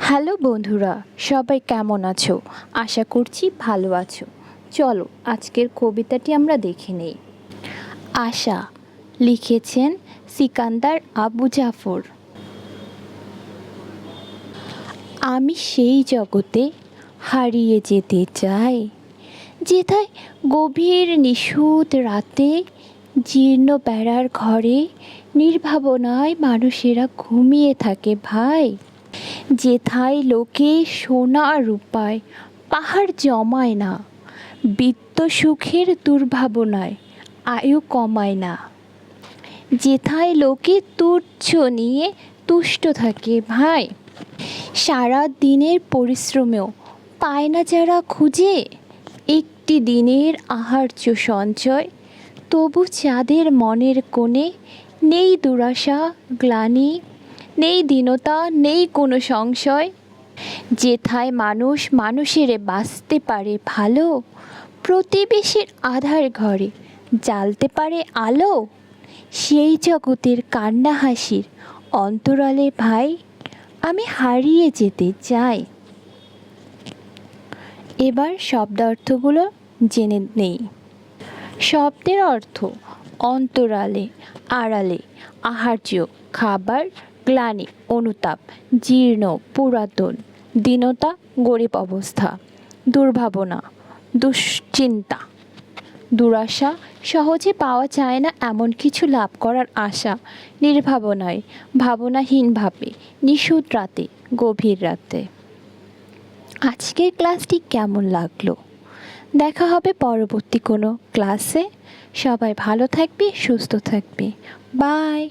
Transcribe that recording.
Hello বন্ধুরা, সবাই কেমন আছো? আশা করছি ভালো আছো। চলো, আজকের কবিতাটি আমরা দেখে নেই। আশা, লিখেছেন সিকান্দার আবু জাফর। আমি সেই জগতে হারিয়ে যেতে চাই, যেথায় গভীর নিশুত রাতে জীর্ণ বেড়ার ঘরে নির্ভাবনায় মানুষেরা ঘুমিয়ে থাকে ভাই। যেথায় লোকে সোনা রূপায়, পাহাড় জমায় না, বিত্ত সুখের দুর্ভাবনায়, আয়ু কমায় না। যেথায় লোকে তুচ্ছ নিয়ে তুষ্ট থাকে, ভাই, সারা দিনের পরিশ্রমেও পায় না যারা খুঁজে। একটি দিনের আহার্য সঞ্চয়, তবু চাঁদের মনের কোণে নেই দুরাশা, গ্লানি নেই দীনতা, নেই কোনো সংশয়। যেথায় মানুষ মানুষের বাঁচতে পারে ভালো, প্রতিবেশীর আধার ঘরে জ্বালতে পারে আলো। সেই জগতের কান্না হাসির অন্তরালে, ভাই, আমি হারিয়ে যেতে চাই। এবার শব্দার্থগুলো জেনে নেই। শব্দের অর্থ অন্তরালে, আড়ালে, আহার্য খাবার গ্লানি, অনুতাপ, জীর্ণ, পুরাতন, দীনতা, গরিব অবস্থা, দুর্ভাবনা, দুশ্চিন্তা। দুরাশা সহজে পাওয়া যায় না এমন কিছু লাভ করার আশা, নির্ভাবনায় ভাবনাহীনভাবে নিশুত রাতে, গভীর রাতে। আজকের ক্লাসটি কেমন লাগল? দেখা হবে পরবর্তী কোনো ক্লাসে। সবাই ভালো থাকবে, সুস্থ থাকবে। বাই!